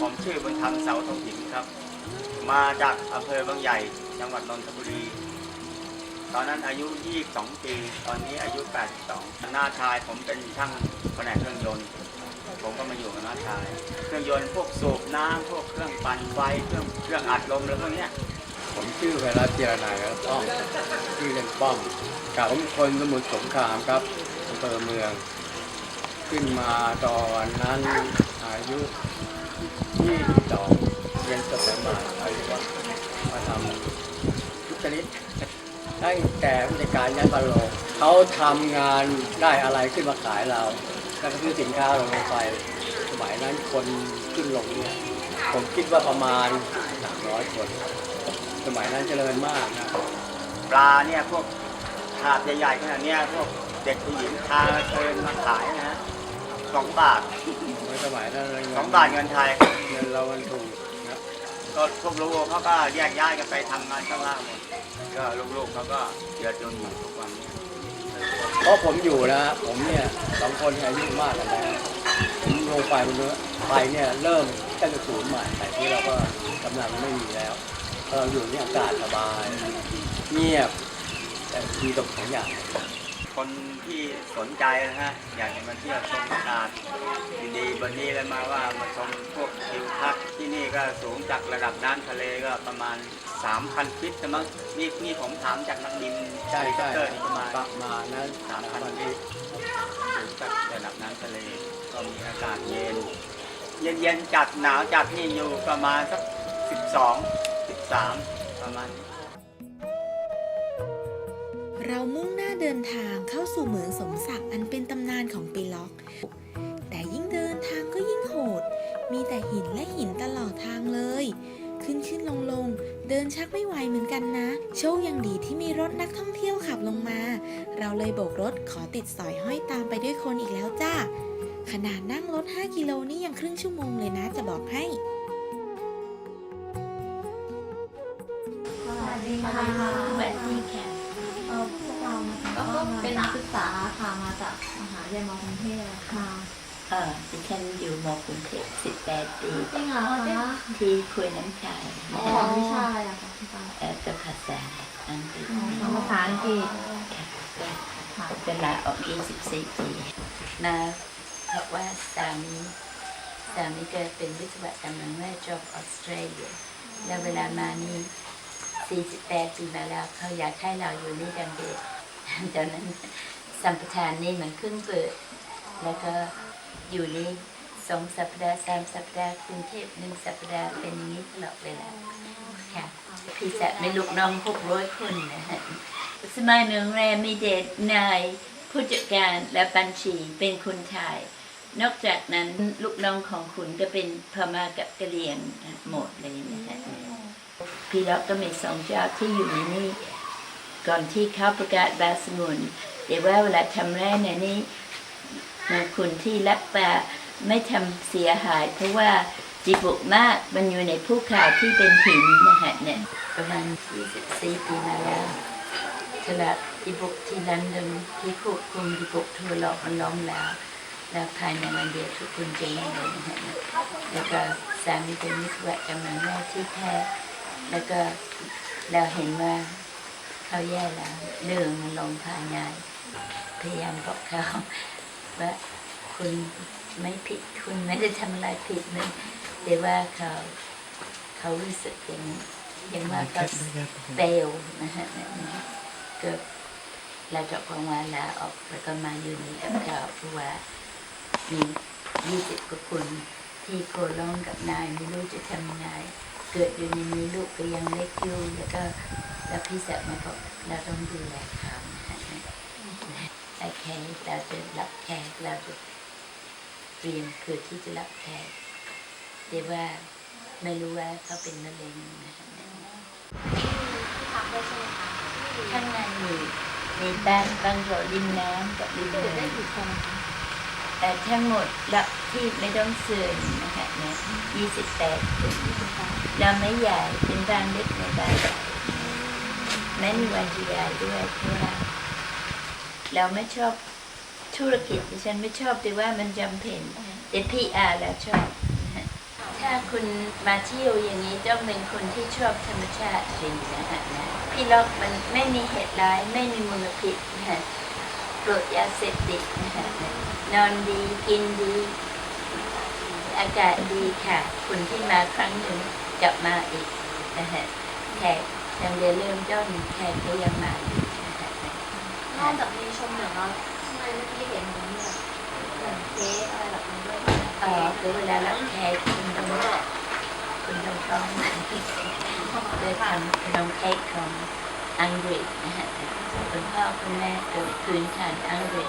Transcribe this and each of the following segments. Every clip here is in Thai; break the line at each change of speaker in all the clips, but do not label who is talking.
ผมชื่อบุญธรรมเสาทองหินครับ มาจากอำเภอบางใหญ่ จังหวัดนนทบุรี ตอนนั้นอายุ 22 ปี ตอนนี้อายุ 82 หน้าชายผมเป็นช่างแผนกเครื่องยนต์ ผมก็มาอยู่กับน้าชาย เครื่องยนต์พวกสูบน้ำพวกเครื่องปั่นไฟ เครื่องเครื่องอัดลมแล้วพวกเนี้ย
ผมชื่อไวรัสเจรนายครับป้องชื่อเล่นป้องกับผมคนสมุทรสงครามครับอำเภอเมือง ขึ้นมาตอนนั้นอายุ 22เรียนจบใหม่ๆอายุว่ามาทำทุกชนิดตั้งแต่ผู้จัดการยันตโลกเขาทำงานได้อะไรขึ้นมาขายเราแล้วก็ซื้อสินค้าลงไปสมัยนั้นคนขึ้นลงเนี่ยผมคิดว่าประมาณ300คน สมัยนั้นเจริญมากนะ
ปลาเนี่ยพวกถาดใหญ่ๆขนาดเนี้ยพวกเด็กผู้หญิงพาเชิญมาขายนะฮะ สองบาท
ในสมัยนั้นเงิน
สองบาทเงินไทย
เงินเรามันถูกนะ
ก็พวกลูกเขาก็แยกย้ายกันไปทำงานข้างล่างหมดก็ลูกๆเขาก็เดือดจนอยู่ทุกวันนี้
เพราะผมอยู่นะผมเนี่ยสองคนอายุมากกันแล้วผมลงไฟมันเนื้อไฟเนี่ยเริ่มตั้งแต่ศูนย์ใหม่แต่ที่เราก็กำลังไม่มีแล้วพอเราอยู่นี่อากาศสบาย เงียบแต่มีตกสองอย่าง
คนที่สนใจนะฮะอยากจะมาเที่ยวชมอากาศดีๆวันนี้เลยมาว่ามาชมพวกทิวทัศน์ที่นี่ก็สูงจากระดับน้ำทะเลก็ประมาณ 3,000ฟิตนะมั้งนี่นี่ผมถามจากนักบิน
ใช่ใช่
เตอร์นี่ประมาณ
ประมาณนั้น
สามพัน
ที่
สูงจากระดับน้ำทะเลก็มีอากาศเย็น เย็นๆจัดหนาวจัดนี่อยู่ประมาณสักสิบสองสิบสามประมาณนี้
เรามุ่งหน้าเดินทางเข้าสู่เหมืองสมศักดิ์อันเป็นตำนานของปีล็อก แต่ยิ่งเดินทางก็ยิ่งโหด มีแต่หินและหินตลอดทางเลย ขึ้นขึ้นลงลงเดินชักไม่ไหวเหมือนกันนะ โชคยังดีที่มีรถนักท่องเที่ยวขับลงมา เราเลยโบกรถขอติดสอยห้อยตามไปด้วยคนอีกแล้วจ้า ขนาดนั่งรถ 5 กิโลนี่ยังครึ่งชั่วโมงเลยนะจะบอกให้
สวัสดีค่ะ กเราก็เป็นนักศึกษาค่ะมาจากมหาวิทยาลัยมอกรุงเทพค่ะ
เออดิฉันอยู่มกรุงเทพ18ปี
จริงเหรอคะ
ที่คุยน้ำชาย
อ๋อวิชาอะไรอะคะพี่ปา
เออกับภาษาอังกฤษ
สอนภาษาอังกฤษ
ค่ะ
ค่ะ
เป็นลาออก24ปีมาเพราะว่าสามีสามีเกิดเป็นวิศวกรรมแม่จบออสเตรเลียแล้วเวลามานี่48ปีมาแล้วเขาอยากให้เราอยู่นี่ดังเด็ก ตอนนั้นสัมปทานนี่มันเพิ่งเปิด แล้วก็อยู่นี่สองสัปดาห์สามสัปดาห์กรุงเทพหนึ่งสัปดาห์เป็นอย่างนี้ตลอดเวลาค่ะพี่จะไม่ลูกน้องหกร้อยคนนะฮะสมัยเมืองแรมมีเดชนายผู้จัดการและบัญชีเป็นคนไทยนอกจากนั้นลูกน้องของคุณก็เป็นพม่ากับกะเหรี่ยงหมดเลยนะฮะพี่ล็อกก็มีสองเจ้าที่อยู่ในนี้ ก่อนที่เขาประกาศบาสมุนแต่ว่าเวลาทำแร่เนี่ยนี่นะคุณที่รับปาไม่ทำเสียหาย เพราะว่าจีบุกมากมันอยู่ในภูเขาที่เป็นหินนะฮะเนี่ยประมาณ24ปีมาแล้วตลาดจีบุกที่ลอนดอนที่ควบคุมจีบุกทั่วโลกมันล้มแล้ว แล้วภายในวันเดียวทุกคนเจ๊งเลยนะฮะแล้วก็สามีเป็นวิศวกรรมแม่ที่แท้แล้วก็เราเห็นว่า เขาแย่แล้วเรื่องมันลงภายในพยายามบอกเขาว่าคุณไม่ผิดคุณไม่ได้ทำอะไรผิดนะแต่ว่าเขาเขารู้สึกอย่างอย่างว่าเขาเปลวนะฮะเก็เราจะพองว่าลาออกแล้วก็มาอยู่นี่กับเขาเพราะว่ามียี่สิบกว่าคนที่โกลงกับนายไม่รู้จะทำยังไงเกิดอยู่ในนี้ลูกก็ยังเล็กอยู่แล้วก็ แล้วพี่สาวมาบอกเราต้องดูแลเขานะฮะโอเคเราจะรับแขกเราจะเตรียมคือที่จะรับแขกแต่ว่าไม่รู้ว่าเขาเป็นมะเร็งนะฮะข้างในมีมีบ้านบางโรริมน้ำกับริมเนินแต่ทั้งหมดรับที่ไม่ต้องเสื่อมนะฮะเนี่ยยี่สิบแปดเราไม่ใหญ่เป็นบ้านเล็กในบ้านใหญ่ ไม่มีวันที่ใหญ่ด้วยเพราะว่าเราไม่ชอบธุรกิจดิฉันไม่ชอบแต่ว่ามันจำเป็นแต่พี่อาร์แล้วชอบ ถ้าคุณมาเที่ยวอย่างนี้ต้องเป็นคนที่ชอบธรรมชาติจริงนะฮะนะพี่ล็อกมันไม่มีเหตุร้ายไม่มีมลพิษนะฮะปรดยาเสพติดนะฮะนอนดีกินดี อากาศดีค่ะ คุณที่มาครั้งหนึ่งกลับมาอีกนะฮะแขก ยังเรียนเริ่มต้นแขกก็ยังมาอีกนะฮะ
นอกจากมีชมเหนือแล้วข้างในเมื่อกี้เห็นเหมือนแบบเหมือนเค้กอะไรแบบนี้ด้วย
เออคือเวลารับแขกคุณต้องคุณต้องต้องจะทำขนมเค้กของอังกฤษนะฮะคุณพ่อคุณแม่เกิดพื้นฐานอังกฤษ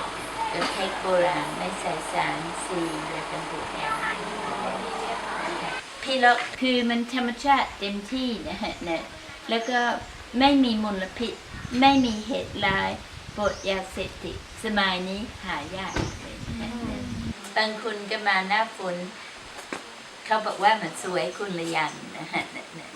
ก็เค้กโบราณไม่ใส่สารสีและกันบูดพี่ล็อกคือมันธรรมชาติเต็มที่นะฮะเนี่ย แล้วก็ไม่มีมลพิษ ไม่มีเหตุร้ายปดยาเสพติดสมัยนี้หายากเลยนะฮะบางคนก็มาหน้าฝนเขาบอกว่ามันสวยคุณละยังนะฮะเนี่ย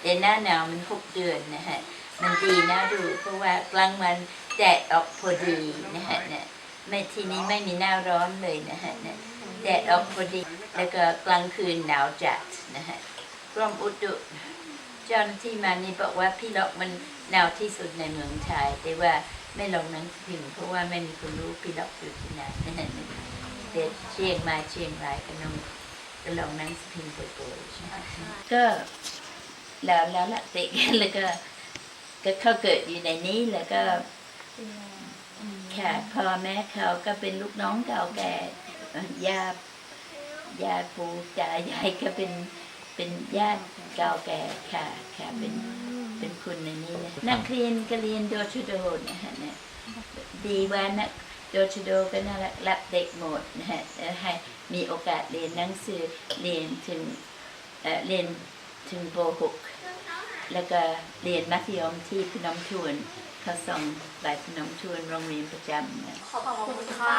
แต่หน้าหนาวมันหกเดือนนะฮะมันดีน่าดูเพราะว่ากลางวันแดดออกพอดีนะฮะเนี่ยไม่ทีนี้ไม่มีหน้าร้อนเลยนะฮะเนี่ยแดดออกพอดี แล้วก็กลางคืนหนาวจัดนะฮะกรมอุตุ เจ้าหน้าที่มานี่บอกว่าพี่ล็อกมันหนวที่สุดในเมืองไทยแต่ว่าไม่ลงหนังสือพิมพ์เพราะว่าไม่มีคนรู้พี่ล็อกอยู่ที่ไหนเด็กเชียงมาเชียงรายก็นงก็ลองหนั่งสพิมพ์บ่อยๆใช่ไหมก็แล้วแล้วละเด็กแล้วก็ก็เขาเกิดอยู่ในนี้แล้วก็ค่ะพ่อแม่เขาก็เป็นลูกน้องเก่าแก่ยาญาปู่ายายก็เป็น เป็นญาติเก่าแก่ค่ะค่ะเป็นเป็นคุณในนี้นะนักเรียนก็เรียนโดชุโดนะฮะเนี่ยดีว่านักโดชโดก็น่ารักรับเด็กหมดนะฮะเอ่อให้มีโอกาสเรียนหนังสือเรียนถึงเอ่อเรียนถึงป .6 แล้วก็เรียนมัธยมที่พนมทวนเขาส่งไปพนมทวนโรงเรียนประจำนะ
ขอบคุณค่ะ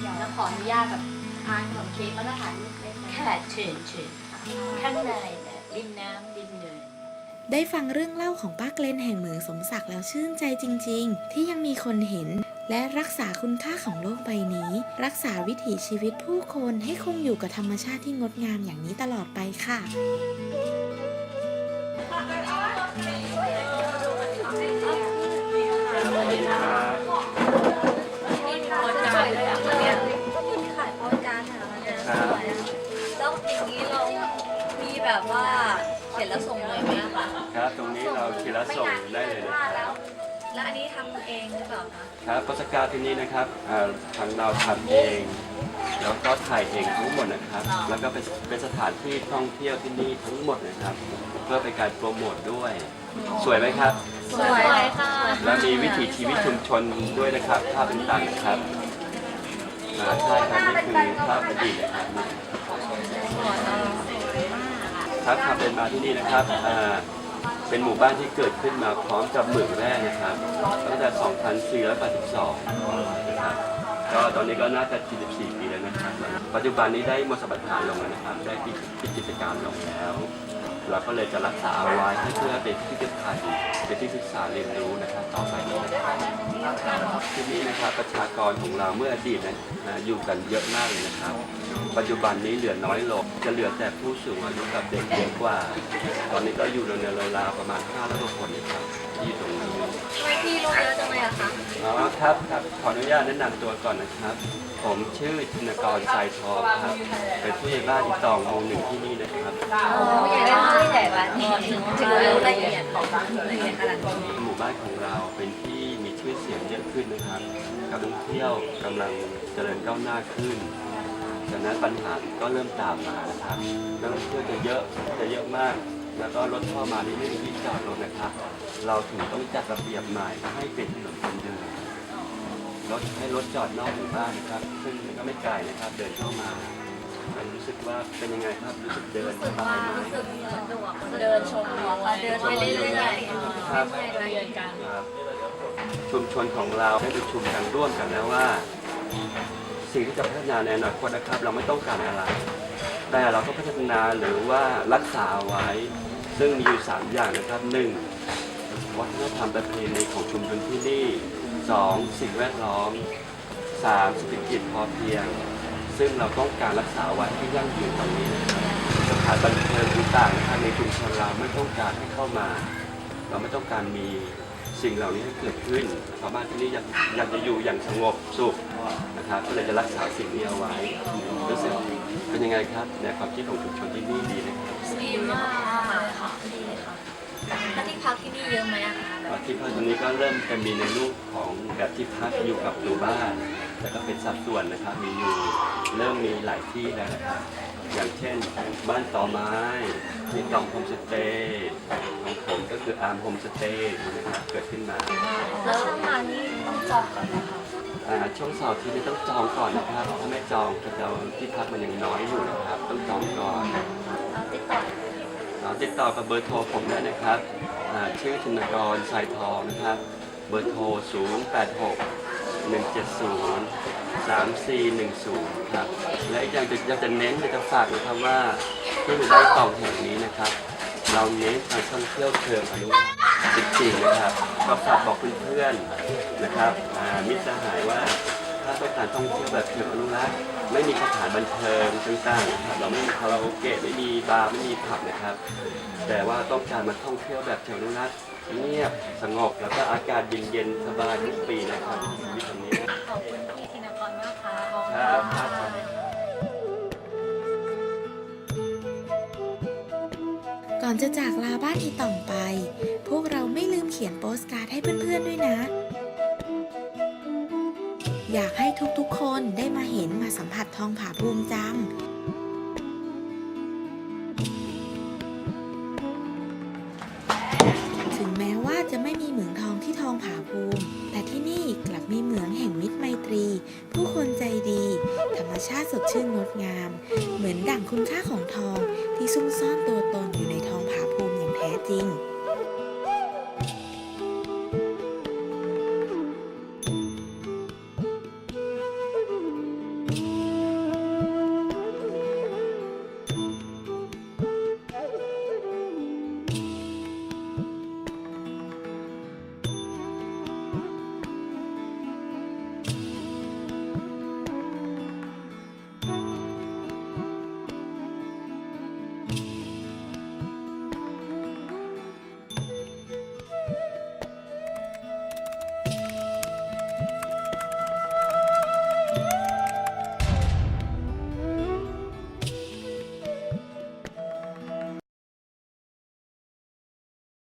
เดี๋ยวจะขออนุญาตแบบ ทานขนมเค้กแล้วก็ถ่ายรูปเล็กๆ
ค่ะเชิญเชิญข้างในนะริมน้ำริมเนิน
ได้ฟังเรื่องเล่าของป้าเกลนแห่งเหมืองสมศักดิ์แล้วชื่นใจจริง ๆ ที่ยังมีคนเห็น และรักษาคุณค่าของโลกใบนี้ รักษาวิถีชีวิตผู้คนให้คงอยู่กับธรรมชาติที่งดงามอย่างนี้ตลอดไปค่ะ
คะ
ครับโปสการ์ดที่นี่นะครับอ่าทางเราทำเอง แล้วก็ถ่ายเองทั้งหมดนะครับ แล้วก็เป็นเป็นสถานที่ท่องเที่ยวที่นี่ทั้งหมดนะครับ เพื่อเป็นการโปรโมทด้วย สวยไหมครับ
สวยค่ะ
และมีวิถีชีวิตชุมชนด้วยนะครับ ภาพต่างๆนะครับอ่าใช่ครับนี่คือภาพอดีตนะครับ ครับขับเดินมาที่นี่นะครับอ่า เป็นหมู่บ้านที่เกิดขึ้นมาพร้อมกับเหมืองแร่นะครับตั้งแต่ 2482นะครับก็ตอนนี้ก็น่าจะ 44 ปีแล้วนะครับ ปัจจุบันนี้ได้หมดสมบัติฐานลงแล้วนะครับ ได้ปิดปิดกิจการลงแล้ว เราก็เลยจะรักษาเอาไว้ให้เพื่อเป็นที่พิพิธภัณฑ์เป็นที่ศึกษาเรียนรู้นะครับต่อไปนี้ครับที่นี่นะครับประชากรของเราเมื่ออดีตนั้นะอยู่กันเยอะมากเลยนะครับ ปัจจุบันนี้เหลือน้อยลงจะเหลือแต่ผู้สูงอายุกับเด็กเยอะกว่า ตอนนี้ก็อยู่ในราวๆประมาณ5ร้อยคนนะครับที่ตรงนี้
ทำไมพี่รู้เยอะจังเลยอะคะ
อ๋อครับครับขออนุญาตแนะนำตัวก่อนนะครับ ผมชื่อธนกรสายทองครับ เป็นผู้ใหญ่บ้านอีตองหมู่หนึ่งที่นี่นะครับ
ผู้ใหญ่บ้านผู้ใหญ่บ้านถึงถึงรู้ละเอียดของละเอียดขนาดนี้
หมู่บ้านของเราเป็นที่มีชื่อเสียงเยอะขึ้นนะครับการท่องเที่ยวกำลังเจริญก้าวหน้าขึ้นฉะนั้นปัญหาก็เริ่มตามมานะครับนักท่องเที่ยวจะเยอะจะเยอะมาก แล้วก็รถเข้ามานี่ไม่มีที่จอดรถนะครับ เราถึงต้องจัดระเบียบใหม่ให้เป็นถนนคนเดิน รถให้รถจอดนอกหมู่บ้านนะครับ ซึ่งมันก็ไม่ไกลนะครับ เดินเข้ามาเรารู้สึกว่าเป็นยังไงครับ รู้สึกเดินสบายไหม
เดินชมวิวเดินไปเรื่อยๆ
ครับ
เดินกัน
ครับ ชุมชนของเราได้ประชุมกันร่วมกันแล้วว่า สิ่งที่จะพัฒนาในอนาคตนะครับ เราไม่ต้องการอะไร แต่เราต้องพัฒนาหรือว่ารักษาไว้ ซึ่งมีอยู่3อย่างนะครับ 1. วัฒนธรรมประเพณีของชุมชนที่นี่ 2. สิ่งแวดล้อม 3. เศรษฐกิจพอเพียง ซึ่งเราต้องการรักษาไว้ให้ยั่งยืนตรงนี้นะครับสถานบันเทิงต่างๆนะครับในชุมชนเราไม่ต้องการให้เข้ามา เราไม่ต้องการมีสิ่งเหล่านี้ให้เกิดขึ้นชาวบ้านที่นี่ยากอยากจะอยู่อย่างสงบสุขนะครับ ก็เลยจะรักษาสิ่งนี้เอาไว้รู้สึกเป็นยังไงครับในความคิดของชุมชนที่นี่ดีนะครับ
ดีมากค่ะดีค่ะ แล้วที่พักที่นี่เยอะไหมอะคะ
ที่พักตรงนี้ก็เริ่มจะมีในรูปของแบบที่พักอยู่กับตัวบ้านแล้วก็เป็นสัดส่วนนะครับมีอยู่เริ่มมีหลายที่แล้วนะครับอย่างเช่นบ้านต่อไม้ที่ตองโฮมสเตย์ของผมก็คืออาร์มโฮมสเตย์นะครับเกิดขึ้นมา
แล้วถ้ามานี่ต้องจองก่อนนะคะ
อ่าช่วงเสาร์อาที่นี่ต้องจองก่อนนะครับ ถ้าไม่จองก็จะที่พักมันยังน้อยอยู่นะครับ ต้องจองก่อน
แล้วติดต่อ
อ่า ติดต่อกับเบอร์โทรผมได้นะครับชื่อธนกรสายทองนะครับ เบอร์โทร 0 8 6 1 7 0 3 4 1 0 ครับ และอีกอย่างจะอยากจะเน้นอยากจะฝากนะครับว่าที่หมู่บ้านตองแห่งนี้นะครับ เราเน้นการท่องเที่ยวเชิงอนุรักษ์จริงๆนะครับ ก็ฝากบอกเพื่อนๆนะครับมิตรสหายว่า ถ้าต้องการท่องเที่ยวแบบเชิงอนุรักษ์ไม่มีสถานบันเทิงต่างๆนะครับเราไม่มีคาราโอเกะไม่มีบาร์ไม่มีผับนะครับ แต่ว่าต้องการมาท่องเที่ยวแบบเชิงอนุรักษ์เงียบสงบแล้วก็อากาศเย็นๆสบายทุกปีนะครับชีวิตตรงนี้นะ
ขอบคุณพี่ธินกรมากค่ะ
ครับครับ
ก่อนจะจากลาบ้านอีต่องไป พวกเราไม่ลืมเขียนโปสการ์ดให้เพื่อนๆด้วยนะ อยากให้ทุกๆคนได้มาเห็นมาสัมผัสทองผาภูมิจัง ถึงแม้ว่าจะไม่มีเหมืองทองที่ทองผาภูมิ แต่ที่นี่กลับมีเหมืองแห่งมิตรไมตรี ผู้คนใจดี ธรรมชาติสดชื่นงดงาม เหมือนดั่งคุณค่าของทองที่ซุ่มซ่อน